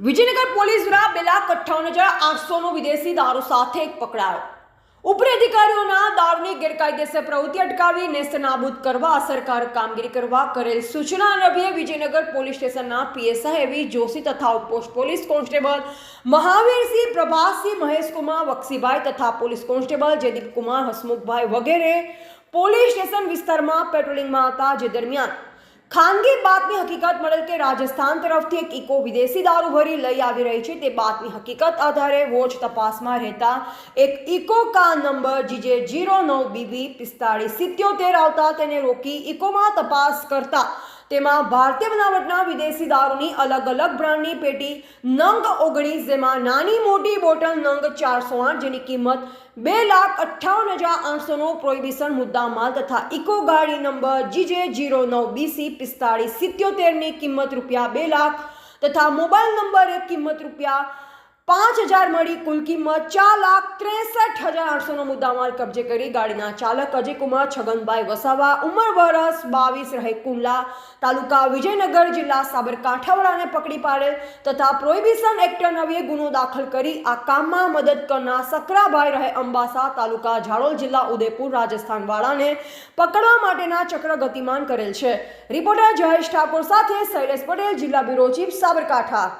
Vijaynagar police દ્વારા બે લાખ અઠ્ઠાવન હજાર આઠસોનો વિદેશી દારૂ સાથે પકડાયો. ઉપરી અધિકારીઓના દારૂની ગેરકાયદેસર પ્રવૃત્તિ અટકાવી નેસ્તનાબૂદ કરવા અસરકારક કામગીરી કરવા કરેલ સૂચના અન્વયે વિજયનગર પોલીસ સ્ટેશનના પીએસઆઈ એવી જોશી તથા ઉપપોસ્ટ પોલીસ કોન્સ્ટેબલ મહાવીરસિંહ પ્રભાસસિંહ મહેશકુમાર, વક્સીભાઈ તથા પોલીસ કોન્સ્ટેબલ જયદીપ કુમાર હસમુખભાઈ વગેરે પોલીસ સ્ટેશન વિસ્તારમાં પેટ્રોલિંગમાં હતા જે દરમિયાન ખાનગી બાતની હકીકત મળેલ કે રાજસ્થાન તરફથી એક ઇકો વિદેશી દારૂ ભરી લઈ આવી રહી છે, તે બાતની હકીકત આધારે વોચ તપાસમાં રહેતા એક Eeco car number GJ zero નવ બીબી પિસ્તાળીસ સિત્યોતેર આવતા તેને રોકી ઇકોમાં તપાસ કરતા તેમાં ભારતીય બનાવટના વિદેશી દારૂની અલગ અલગ બ્રાન્ડની પેટી નંગ ઓગણીસ, જેમાં નાની મોટી બોટલ નંગ ચારસો આઠ, જેની કિંમત બે લાખ અઠ્ઠાવન હજાર આઠસોનો પ્રોહિબિશન મુદ્દામાં તથા ઇકો ગાડી નંબર જીજે જીરો નવ બીસી પિસ્તાળીસ સિત્યોતેરની કિંમત રૂપિયા બે લાખ તથા મોબાઈલ નંબર કિંમત રૂપિયા પાંચ હજાર મળી, કુલ કિંમત ચાર લાખ ત્રેસઠ હજાર આઠસોનો મુદ્દામાલ કબજે કરી ગાડીના ચાલક અજયકુમાર છગનભાઈ વસાવા ઉંમર વરસ બાવીસ રહે કુંડલા તાલુકા વિજયનગર જિલ્લા સાબરકાંઠાવાળાને પકડી પાડેલ તથા પ્રોહિબિશન એક્ટ નવીએ ગુનો દાખલ કરી આ કામમાં મદદ કરનાર સકરાભાઈ રહે અંબાસા તાલુકા ઝાડોલ જિલ્લા ઉદયપુર રાજસ્થાન વાળાને પકડવા માટેના ચક્ર ગતિમાન કરેલ છે. રિપોર્ટર જયેશ ઠાકોર સાથે શૈલેષ પટેલ, જિલ્લા બ્યુરો ચીફ, સાબરકાંઠા.